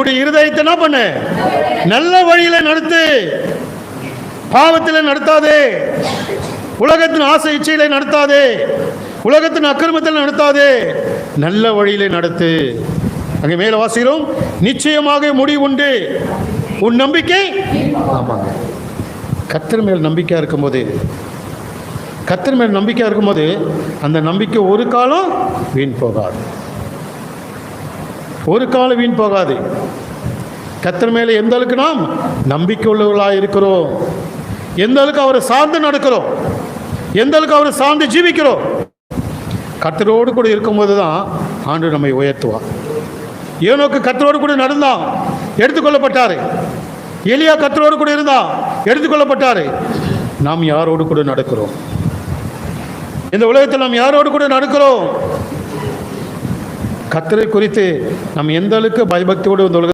உன்னுடைய இருதயத்தை என்ன பண்ணு? நல்ல வழியில நடத்து. பாவத்தில் நடத்தாதே. உலகத்தின் ஆசை இச்சையில நடத்தாதே. உலகத்தின் அக்கிரமத்தில் நடத்தாதே. நல்ல வழியிலே நடத்து. அங்கே மேல வாசிக்கிறோம் நிச்சயமாக முடிவு உண்டு. உன் நம்பிக்கை? ஆமாங்க. கத்தர் மேல் நம்பிக்கையாக இருக்கும்போது கத்தர் மேல் நம்பிக்கையாக இருக்கும்போது அந்த நம்பிக்கை ஒரு காலம் வீண் போகாது. ஒரு காலம் வீண் போகாது. கத்தர் மேலே எந்த அளவுக்கு நாம் நம்பிக்கை உள்ளவர்களாக இருக்கிறோம்? எந்த அளவுக்கு அவரை சார்ந்து நடக்கிறோம்? எந்த அளவுக்கு அவரை சார்ந்து ஜீவிக்கிறோம்? கத்தரோடு கூட இருக்கும்போது தான் ஆண்டு நம்மை உயர்த்துவார். ஏனோக்கு கத்தரோடு கூட நடந்தான் எடுத்துக்கொள்ளப்பட்டார். எலியா கத்தரோடு கூட இருந்தான் எடுத்துக்கொள்ளப்பட்டார். நாம் யாரோடு கூட நடக்கிறோம்? இந்த உலகத்தில் நாம் யாரோடு கூட நடக்கிறோம்? கத்தரை குறித்து நாம் எந்த அளவுக்கு பயபக்தியோடு இந்த உலக